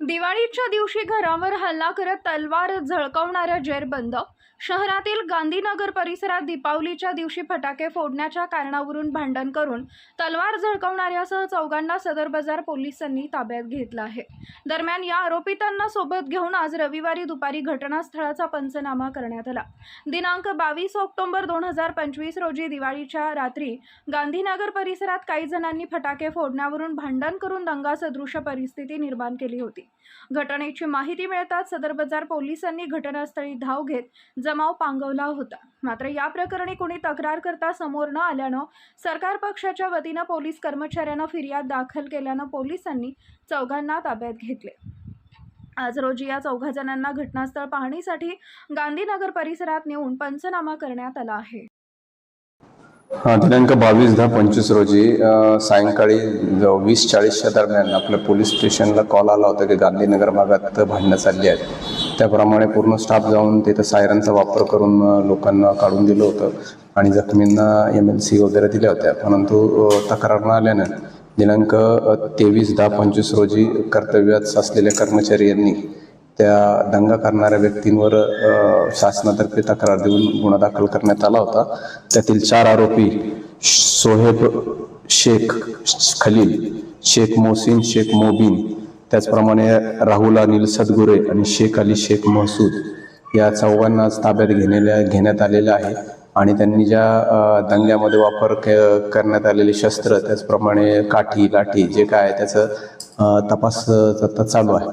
दिवाळीच्या दिवशी घरावर हल्ला करत तलवार झळकवणारा जेरबंद शहरातील गांधीनगर परिसरात दीपावलीच्या दिवशी फटाके फोडण्याच्या कारणावरून भांडण करून तलवार झळकवणाऱ्यासह चौघांना सदर बाजार पोलिसांनी ताब्यात घेतलं आहे. दरम्यान या आरोपितांना सोबत घेऊन आज रविवारी दुपारी घटनास्थळाचा पंचनामा करण्यात आला. दिनांक बावीस ऑक्टोबर दोन हजार पंचवीस रोजी दिवाळीच्या रात्री गांधीनगर परिसरात काही जणांनी फटाके फोडण्यावरून भांडण करून दंगासदृश परिस्थिती निर्माण केली होती. घटनेची माहिती मिळताच सदर बाजार पोलिसांनी घटनास्थळी धाव घेत जमाव पांगवला होता. मात्र या प्रकरणी कोणी तक्रार करता समोर न आल्यानं सरकार पक्षाच्या वतीनं पोलीस कर्मचाऱ्यांना फिर्याद दाखल केल्यानं पोलिसांनी चौघांना ताब्यात घेतले. आज रोजी या चौघा जणांना घटनास्थळ पाहणीसाठी गांधीनगर परिसरात नेऊन पंचनामा करण्यात आला आहे. हा दिनांक बावीस दहा पंचवीस रोजी सायंकाळी वीस चाळीसच्या दरम्यान आपल्या पोलीस स्टेशनला कॉल आला होता की गांधीनगर भागात भांडणं चालली आहेत. त्याप्रमाणे पूर्ण स्टाफ जाऊन तिथं सायरनचा वापर करून लोकांना काढून दिलं होतं. आणि जखमींना एम एल सी वगैरे दिल्या होत्या. परंतु तक्रार न आल्यानं दिनांक तेवीस दहा पंचवीस रोजी कर्तव्यात असलेल्या कर्मचारी यांनी त्या दंगा करणाऱ्या व्यक्तींवर शासनातर्फे तक्रार देऊन गुन्हा दाखल करण्यात आला होता. त्यातील चार आरोपी सोहेब शेख खलील शेख मोसिन शेख मोबीन त्याचप्रमाणे राहुल अनिल सदगुरे आणि शेख अली शेख महसूद या चौघांना ताब्यात घेण्याला घेण्यात आलेलं आहे. आणि त्यांनी ज्या दंग्यामध्ये वापर करण्यात आलेले शस्त्र त्याचप्रमाणे काठी लाठी जे काय आहे त्याचं तपास चालू आहे.